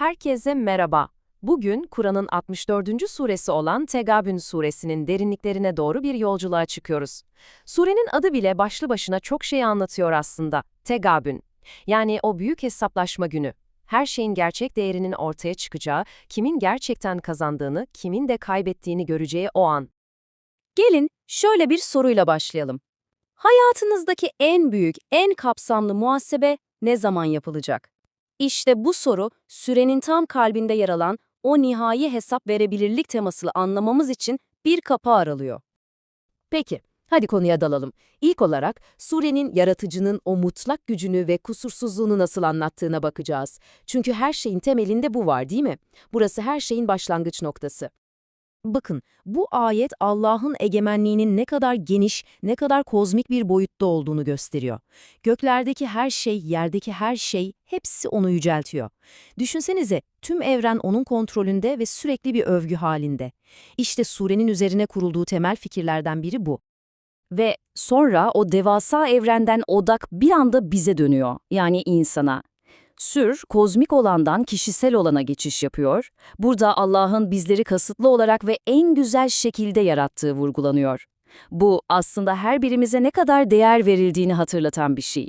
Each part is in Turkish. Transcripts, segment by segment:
Herkese merhaba. Bugün Kur'an'ın 64. suresi olan Tegabün suresinin derinliklerine doğru bir yolculuğa çıkıyoruz. Surenin adı bile başlı başına çok şey anlatıyor aslında. Tegabün. Yani o büyük hesaplaşma günü. Her şeyin gerçek değerinin ortaya çıkacağı, kimin gerçekten kazandığını, kimin de kaybettiğini göreceği o an. Gelin şöyle bir soruyla başlayalım. Hayatınızdaki en büyük, en kapsamlı muhasebe ne zaman yapılacak? İşte bu soru sürenin tam kalbinde yer alan o nihai hesap verebilirlik temasını anlamamız için bir kapı aralıyor. Peki, hadi konuya dalalım. İlk olarak surenin yaratıcının o mutlak gücünü ve kusursuzluğunu nasıl anlattığına bakacağız. Çünkü her şeyin temelinde bu var değil mi? Burası her şeyin başlangıç noktası. Bakın, bu ayet Allah'ın egemenliğinin ne kadar geniş, ne kadar kozmik bir boyutta olduğunu gösteriyor. Göklerdeki her şey, yerdeki her şey, hepsi onu yüceltiyor. Düşünsenize, tüm evren onun kontrolünde ve sürekli bir övgü halinde. İşte surenin üzerine kurulduğu temel fikirlerden biri bu. Ve sonra o devasa evrenden odak bir anda bize dönüyor, yani insana. Sür, kozmik olandan kişisel olana geçiş yapıyor. Burada Allah'ın bizleri kasıtlı olarak ve en güzel şekilde yarattığı vurgulanıyor. Bu aslında her birimize ne kadar değer verildiğini hatırlatan bir şey.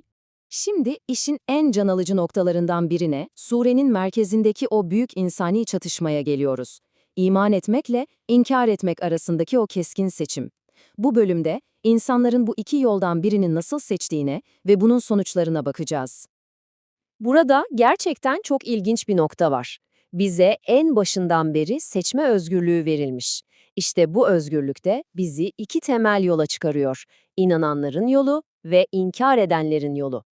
Şimdi işin en can alıcı noktalarından birine, surenin merkezindeki o büyük insani çatışmaya geliyoruz. İman etmekle inkar etmek arasındaki o keskin seçim. Bu bölümde insanların bu iki yoldan birini nasıl seçtiğine ve bunun sonuçlarına bakacağız. Burada gerçekten çok ilginç bir nokta var. Bize en başından beri seçme özgürlüğü verilmiş. İşte bu özgürlükte bizi iki temel yola çıkarıyor. İnananların yolu ve inkar edenlerin yolu.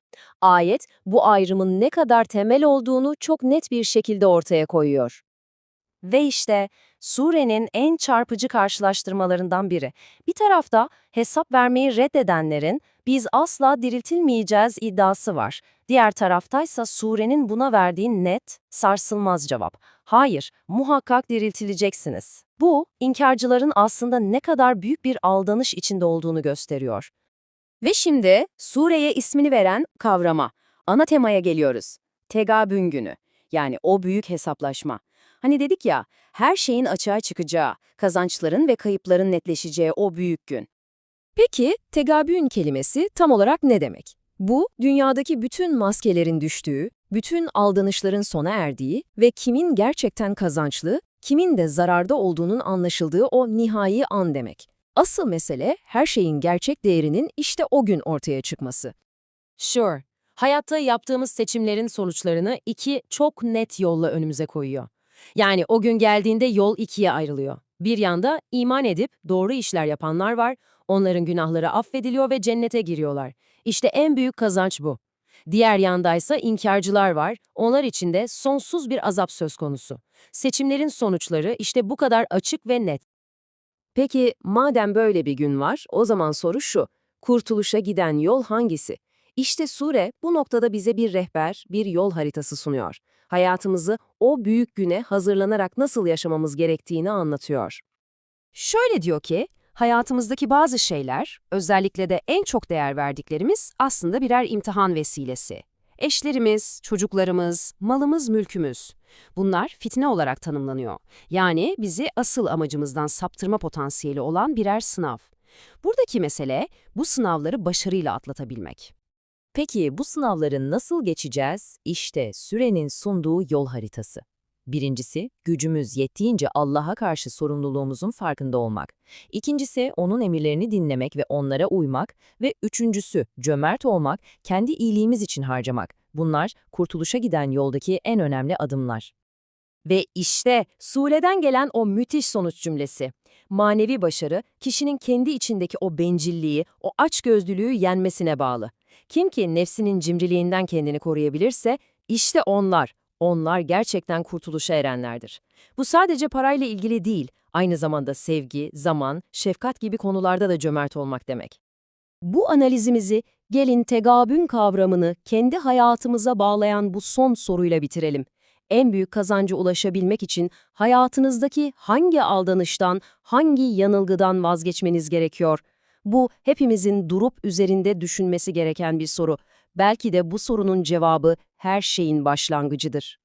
Ayet bu ayrımın ne kadar temel olduğunu çok net bir şekilde ortaya koyuyor. Ve işte surenin en çarpıcı karşılaştırmalarından biri. Bir tarafta hesap vermeyi reddedenlerin biz asla diriltilmeyeceğiz iddiası var. Diğer taraftaysa surenin buna verdiği net, sarsılmaz cevap. Hayır, muhakkak diriltileceksiniz. Bu, inkarcıların aslında ne kadar büyük bir aldanış içinde olduğunu gösteriyor. Ve şimdi sureye ismini veren kavrama, ana temaya geliyoruz. Tegabün günü, yani o büyük hesaplaşma. Hani dedik ya, her şeyin açığa çıkacağı, kazançların ve kayıpların netleşeceği o büyük gün. Peki, tegabün kelimesi tam olarak ne demek? Bu, dünyadaki bütün maskelerin düştüğü, bütün aldanışların sona erdiği ve kimin gerçekten kazançlı, kimin de zararda olduğunun anlaşıldığı o nihai an demek. Asıl mesele her şeyin gerçek değerinin işte o gün ortaya çıkması. Sure, hayatta yaptığımız seçimlerin sonuçlarını iki çok net yolla önümüze koyuyor. Yani o gün geldiğinde yol ikiye ayrılıyor. Bir yanda iman edip doğru işler yapanlar var, onların günahları affediliyor ve cennete giriyorlar. İşte en büyük kazanç bu. Diğer yandaysa inkarcılar var, onlar için de sonsuz bir azap söz konusu. Seçimlerin sonuçları işte bu kadar açık ve net. Peki madem böyle bir gün var, o zaman soru şu, kurtuluşa giden yol hangisi? İşte sure bu noktada bize bir rehber, bir yol haritası sunuyor. Hayatımızı o büyük güne hazırlanarak nasıl yaşamamız gerektiğini anlatıyor. Şöyle diyor ki, hayatımızdaki bazı şeyler, özellikle de en çok değer verdiklerimiz aslında birer imtihan vesilesi. Eşlerimiz, çocuklarımız, malımız, mülkümüz. Bunlar fitne olarak tanımlanıyor. Yani bizi asıl amacımızdan saptırma potansiyeli olan birer sınav. Buradaki mesele bu sınavları başarıyla atlatabilmek. Peki bu sınavları nasıl geçeceğiz? İşte sürenin sunduğu yol haritası. Birincisi, gücümüz yettiğince Allah'a karşı sorumluluğumuzun farkında olmak. İkincisi, onun emirlerini dinlemek ve onlara uymak. Ve üçüncüsü, cömert olmak, kendi iyiliğimiz için harcamak. Bunlar, kurtuluşa giden yoldaki en önemli adımlar. Ve işte sureden gelen o müthiş sonuç cümlesi. Manevi başarı, kişinin kendi içindeki o bencilliği, o açgözlülüğü yenmesine bağlı. Kim ki nefsinin cimriliğinden kendini koruyabilirse, işte onlar, onlar gerçekten kurtuluşa erenlerdir. Bu sadece parayla ilgili değil, aynı zamanda sevgi, zaman, şefkat gibi konularda da cömert olmak demek. Bu analizimizi gelin tegabün kavramını kendi hayatımıza bağlayan bu son soruyla bitirelim. En büyük kazancı ulaşabilmek için hayatınızdaki hangi aldanıştan, hangi yanılgıdan vazgeçmeniz gerekiyor? Bu hepimizin durup üzerinde düşünmesi gereken bir soru. Belki de bu sorunun cevabı her şeyin başlangıcıdır.